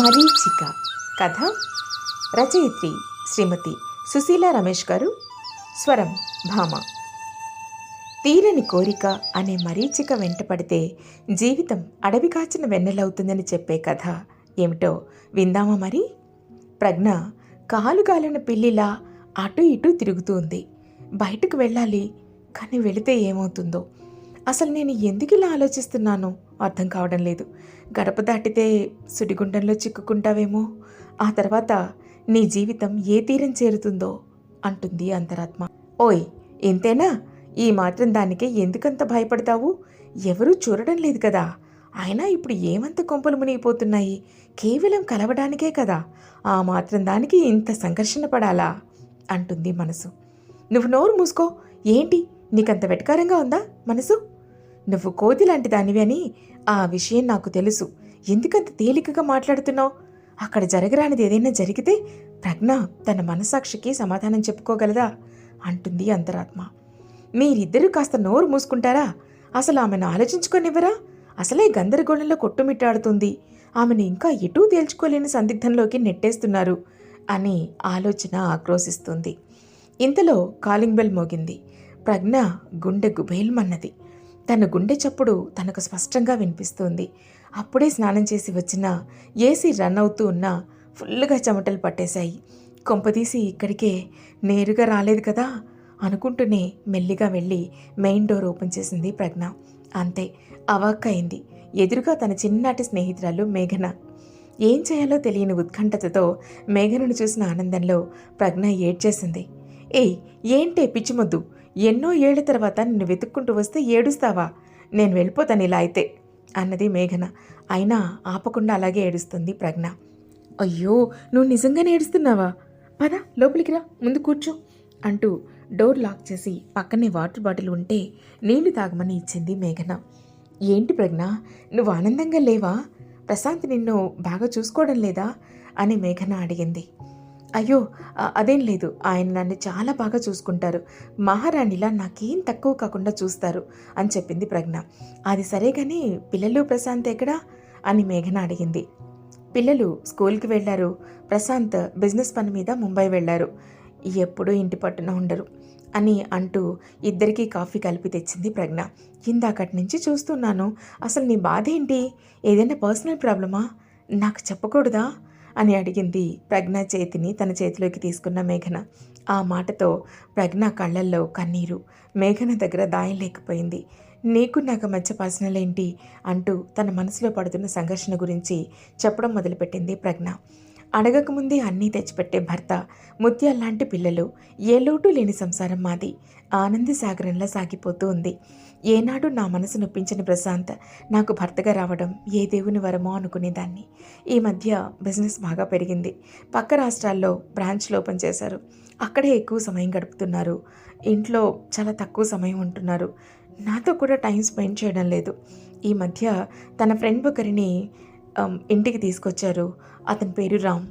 మరీచిక కథ రచయిత్రి శ్రీమతి సుశీల రమేష్ గారు స్వరం భామ. తీరని కోరిక అనే మరీచిక వెంటపడితే జీవితం అడవి కాచిన వెన్నెలవుతుందని చెప్పే కథ ఏమిటో విందామా మరి? ప్రజ్ఞ కాలు కాలిన పిల్లిలా అటు ఇటు తిరుగుతూ ఉంది. బయటకు వెళ్ళాలి కానీ వెళితే ఏమవుతుందో అసలు నేను ఎందుకు ఇలా ఆలోచిస్తున్నానో అర్థం కావడం లేదు. గడప దాటితే సుడిగుండంలో చిక్కుకుంటావేమో? ఆ తర్వాత నీ జీవితం ఏ తీరం చేరుతుందో అంటుంది అంతరాత్మ. ఓయ్ ఎంతేనా ఈ మాత్రం దానికే ఎందుకంత భయపడతావు? ఎవరూ చూడడం లేదు కదా. అయినా ఇప్పుడు ఏమంత కొంపలు మునిగిపోతున్నాయి? కేవలం కలవడానికే కదా. ఆ మాత్రం దానికి ఇంత సంఘర్షణ పడాలా? అంటుంది మనసు. నువ్వు నోరు మూసుకో. ఏంటి? నీకంత వెటకారంగా ఉందా మనసు? నువ్వు కోతి లాంటి దానివి అని ఆ విషయం నాకు తెలుసు. ఎందుకంత తేలికగా మాట్లాడుతున్నావు? అక్కడ జరగరానిది ఏదైనా జరిగితే ప్రజ్ఞ తన మనసాక్షికి సమాధానం చెప్పుకోగలదా? అంటుంది అంతరాత్మ. మీరిద్దరూ కాస్త నోరు మూసుకుంటారా? అసలు ఆమెను ఆలోచించుకొనివ్వరా? అసలే గందరగోళంలో కొట్టుమిట్టాడుతుంది. ఆమెను ఇంకా ఎటూ తేల్చుకోలేని సందిగ్ధంలోకి నెట్టేస్తున్నారు అని ఆలోచన ఆక్రోశిస్తుంది. ఇంతలో కాలింగ్ బెల్ మోగింది. ప్రజ్ఞ గుండె గుబేల్మన్నది తన గుండె చప్పుడు తనకు స్పష్టంగా వినిపిస్తోంది. అప్పుడే స్నానం చేసి వచ్చిన ఏసీ రన్ అవుతూ ఉన్నా ఫుల్గా చెమటలు పట్టేశాయి. కొంపదీసి ఇక్కడికే నేరుగా రాలేదు కదా అనుకుంటూనే మెల్లిగా వెళ్ళి మెయిన్ డోర్ ఓపెన్ చేసింది ప్రజ్ఞ. అంతే అవాక్కయింది ఎదురుగా తన చిన్ననాటి స్నేహితురాలు మేఘన. ఏం చేయాలో తెలియని ఉత్కంఠతతో మేఘనను చూసిన ఆనందంలో ప్రజ్ఞ ఏడ్చేసింది. ఏయ్ ఏంటే పిచ్చిమొద్దు? ఎన్నో ఏళ్ళ తర్వాత నిన్ను వెతుక్కుంటూ వస్తే ఏడుస్తావా? నేను వెళ్ళిపోతాను ఇలా అయితే అన్నది మేఘన. అయినా ఆపకుండా అలాగే ఏడుస్తుంది ప్రజ్ఞ. అయ్యో నువ్వు నిజంగానే ఏడుస్తున్నావా? పద లోపలికి రా ముందు కూర్చో అంటూ డోర్ లాక్ చేసి పక్కనే వాటర్ బాటిల్ ఉంటే నీళ్ళు తాగమని ఇచ్చింది మేఘన. ఏంటి ప్రజ్ఞ నువ్వు ఆనందంగా లేవా? ప్రశాంత్ నిన్ను బాగా చూసుకోవడం లేదా? అని మేఘన అడిగింది. అయ్యో అదేం లేదు. ఆయన నన్ను చాలా బాగా చూసుకుంటారు. మహారాణిలా నాకేం తక్కువ కాకుండా చూస్తారు అని చెప్పింది ప్రజ్ఞ. అది సరే కానీ పిల్లలు ప్రశాంత్ ఎక్కడా? అని మేఘన అడిగింది. పిల్లలు స్కూల్కి వెళ్ళారు. ప్రశాంత్ బిజినెస్ పని మీద ముంబై వెళ్ళారు. ఎప్పుడూ ఇంటి పట్టున ఉండరు అని అంటూ ఇద్దరికీ కాఫీ కలిపి తెచ్చింది ప్రజ్ఞ. ఇందాకటి నుంచి చూస్తున్నాను. అసలు నీ బాధ ఏంటి ఏదైనా పర్సనల్ ప్రాబ్లమా? నాకు చెప్పకూడదా? అని అడిగింది ప్రజ్ఞ చేతిని తన చేతిలోకి తీసుకున్న మేఘన. ఆ మాటతో ప్రజ్ఞ కళ్ళల్లో కన్నీరు. మేఘన దగ్గర దాయం లేకపోయింది. నీకు నాకు మధ్య పర్సనల్ ఏంటి అంటూ తన మనసులో పడుతున్న సంఘర్షణ గురించి చెప్పడం మొదలుపెట్టింది ప్రజ్ఞ. అడగకముందే అన్నీ తెచ్చిపెట్టే భర్త ముత్యాల్లాంటి పిల్లలు ఏ లోటు లేని సంసారం మాది. ఆనంద సాగరంలా సాగిపోతూ ఉంది. ఏనాడు నా మనసు నొప్పించిన ప్రశాంత్ నాకు భర్తగా రావడం ఏ దేవుని వరమో అనుకునేదాన్ని. ఈ మధ్య బిజినెస్ బాగా పెరిగింది. పక్క రాష్ట్రాల్లో బ్రాంచ్లు ఓపెన్ చేశారు. అక్కడే ఎక్కువ సమయం గడుపుతున్నారు. ఇంట్లో చాలా తక్కువ సమయం ఉంటున్నారు. నాతో కూడా టైం స్పెండ్ చేయడం లేదు. ఈ మధ్య తన ఫ్రెండ్ ఒకరిని ఇంటికి తీసుకొచ్చారు. అతని పేరు రామ్.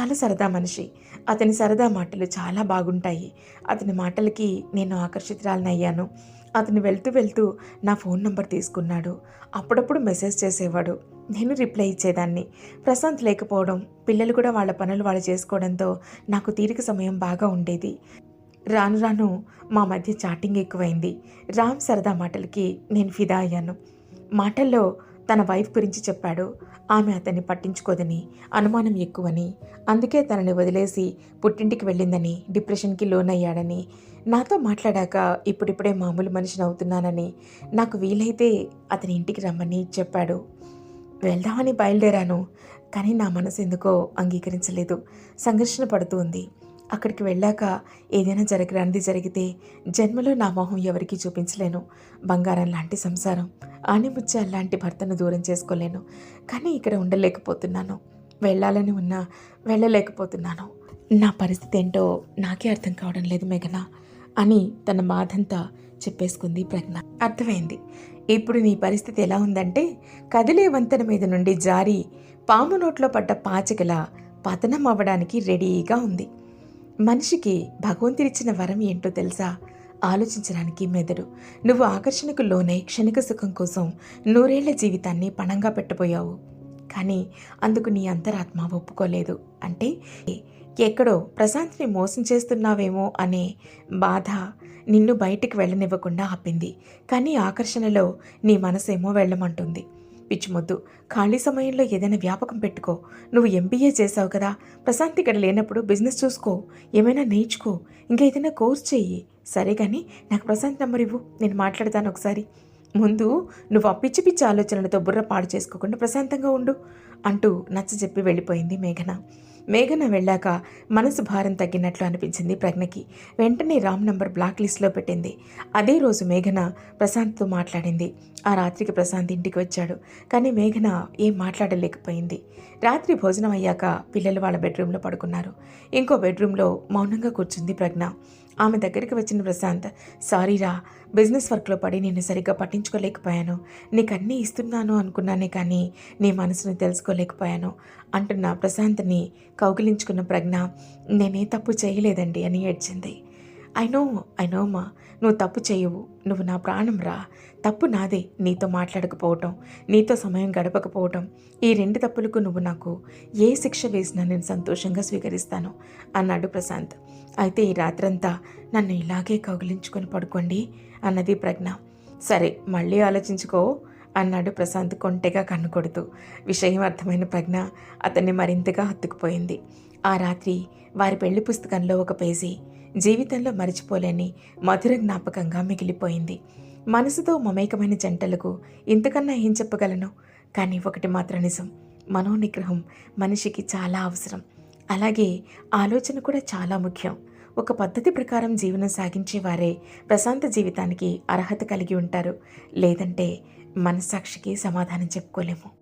చాలా సరదా మనిషి. అతని సరదా మాటలు చాలా బాగుంటాయి. అతని మాటలకి నేను ఆకర్షితురాలనయ్యాను. అతను వెళ్తూ వెళ్తూ నా ఫోన్ నంబర్ తీసుకున్నాడు. అప్పుడప్పుడు మెసేజ్ చేసేవాడు. నేను రిప్లై ఇచ్చేదాన్ని. ప్రశాంత్ లేకపోవడం పిల్లలు కూడా వాళ్ళ పనులు వాళ్ళు చేసుకోవడంతో నాకు తీరిక సమయం బాగా ఉండేది. రాను రాను మా మధ్య చాటింగ్ ఎక్కువైంది. రామ్ సరదా మాటలకి నేను ఫిదా అయ్యాను. మాటల్లో తన వైఫ్ గురించి చెప్పాడు. ఆమె అతన్ని పట్టించుకోదని అనుమానం ఎక్కువని అందుకే తనని వదిలేసి పుట్టింటికి వెళ్ళిందని డిప్రెషన్కి లోనయ్యాడని నాతో మాట్లాడాక ఇప్పుడిప్పుడే మామూలు మనిషిని అవుతున్నానని నాకు వీలైతే అతని ఇంటికి రమ్మని చెప్పాడు. వెళ్దామని బయలుదేరాను కానీ నా మనసు ఎందుకో అంగీకరించలేదు. సంఘర్షణ పడుతూ ఉంది. అక్కడికి వెళ్ళాక ఏదైనా జరగరానిది జరిగితే జన్మలో నా మొహం ఎవరికీ చూపించలేను. బంగారం లాంటి సంసారం ఆనిముత్యాల లాంటి భర్తను దూరం చేసుకోలేను. కానీ ఇక్కడ ఉండలేకపోతున్నాను. వెళ్ళాలని ఉన్నా వెళ్ళలేకపోతున్నాను. నా పరిస్థితి ఏంటో నాకే అర్థం కావడం లేదు మేఘన అని తన బాధంతా చెప్పేసుకుంది ప్రజ్ఞ. అర్థమైంది. ఇప్పుడు నీ పరిస్థితి ఎలా ఉందంటే కదిలే వంతెన మీద నుండి జారి పాము నోట్లో పడ్డ పాచికల పతనం అవ్వడానికి రెడీగా ఉంది. మనిషికి భగవంతుడిచ్చిన వరం ఏంటో తెలుసా? ఆలోచించడానికి మెదడు. నువ్వు ఆకర్షణకు లోనై క్షణిక సుఖం కోసం నూరేళ్ళ జీవితాన్ని పణంగా పెట్టబోయావు. కానీ అందుకు నీ అంతరాత్మ ఒప్పుకోలేదు. అంటే ఎక్కడో ప్రశాంత్ని మోసం చేస్తున్నావేమో అనే బాధ నిన్ను బయటికి వెళ్ళనివ్వకుండా ఆపింది. కానీ ఆకర్షణలో నీ మనసేమో వెళ్ళమంటుంది. పిచ్చిమొద్దు. ఖాళీ సమయంలో ఏదైనా వ్యాపకం పెట్టుకో. నువ్వు ఎంబీఏ చేసావు కదా. ప్రశాంత్ ఇక్కడ లేనప్పుడు బిజినెస్ చూసుకో. ఏమైనా నేర్చుకో. ఇంకా ఏదైనా కోర్స్ చెయ్యి. సరే కానీ నాకు ప్రశాంత్ నెంబర్ ఇవ్వు. నేను మాట్లాడతాను ఒకసారి. ముందు నువ్వు ఆ పిచ్చి పిచ్చి ఆలోచనలతో బుర్ర పాడు చేసుకోకుండా ప్రశాంతంగా ఉండు. అంటూ నచ్చ చెప్పి వెళ్ళిపోయింది మేఘన. మేఘన వెళ్ళాక మనసు భారం తగ్గినట్లు అనిపించింది ప్రజ్ఞకి. వెంటనే రామ్ నంబర్ బ్లాక్ లిస్ట్లో పెట్టింది. అదే రోజు మేఘన ప్రశాంత్తో మాట్లాడింది. ఆ రాత్రికి ప్రశాంత్ ఇంటికి వచ్చాడు. కానీ మేఘన ఏం మాట్లాడలేకపోయింది. రాత్రి భోజనం అయ్యాక పిల్లలు వాళ్ళ బెడ్రూమ్లో పడుకున్నారు. ఇంకో బెడ్రూమ్లో మౌనంగా కూర్చుంది ప్రజ్ఞ. ఆమె దగ్గరికి వచ్చిన ప్రశాంత్ సారీరా బిజినెస్ వర్క్లో పడి నేను సరిగ్గా పట్టించుకోలేకపోయాను. నీకు అన్నీ ఇస్తున్నాను అనుకున్నానే కానీ నీ మనసుని తెలుసుకోలేకపోయాను. అంటున్న ప్రశాంత్ని కౌగిలించుకున్న ప్రజ్ఞ నేనే తప్పు చేయలేదండి అని ఏడ్చింది. ఐ నో ఐ నో మా నువ్వు తప్పు చేయవు. నువ్వు నా ప్రాణం రా. తప్పు నాదే నీతో మాట్లాడకపోవటం నీతో సమయం గడపకపోవటం. ఈ రెండు తప్పులకు నువ్వు నాకు ఏ శిక్ష వేసినా నేను సంతోషంగా స్వీకరిస్తాను అన్నాడు ప్రశాంత్. అయితే ఈ రాత్రంతా నన్ను ఇలాగే కౌగిలించుకొని పడుకోండి అన్నది ప్రజ్ఞ. సరే మళ్ళీ ఆలోచించుకో. అన్నాడు ప్రశాంత్ కొంటెగా కన్ను కొడుతూ. విషయం అర్థమైన ప్రజ్ఞ అతన్ని మరింతగా హత్తుకుపోయింది. ఆ రాత్రి వారి పెళ్ళి పుస్తకంలో ఒక పేజీ జీవితంలో మరిచిపోలేని మధుర జ్ఞాపకంగా మిగిలిపోయింది. మనసుతో మమేకమైన జంటలకు ఇంతకన్నా ఏం చెప్పగలను? కానీ ఒకటి మాత్రం నిజం. మనోనిగ్రహం మనిషికి చాలా అవసరం. అలాగే ఆలోచన కూడా చాలా ముఖ్యం. ఒక పద్ధతి ప్రకారం జీవనం సాగించే వారే ప్రశాంత జీవితానికి అర్హత కలిగి ఉంటారు. లేదంటే మనస్సాక్షికి సమాధానం చెప్పుకోలేము.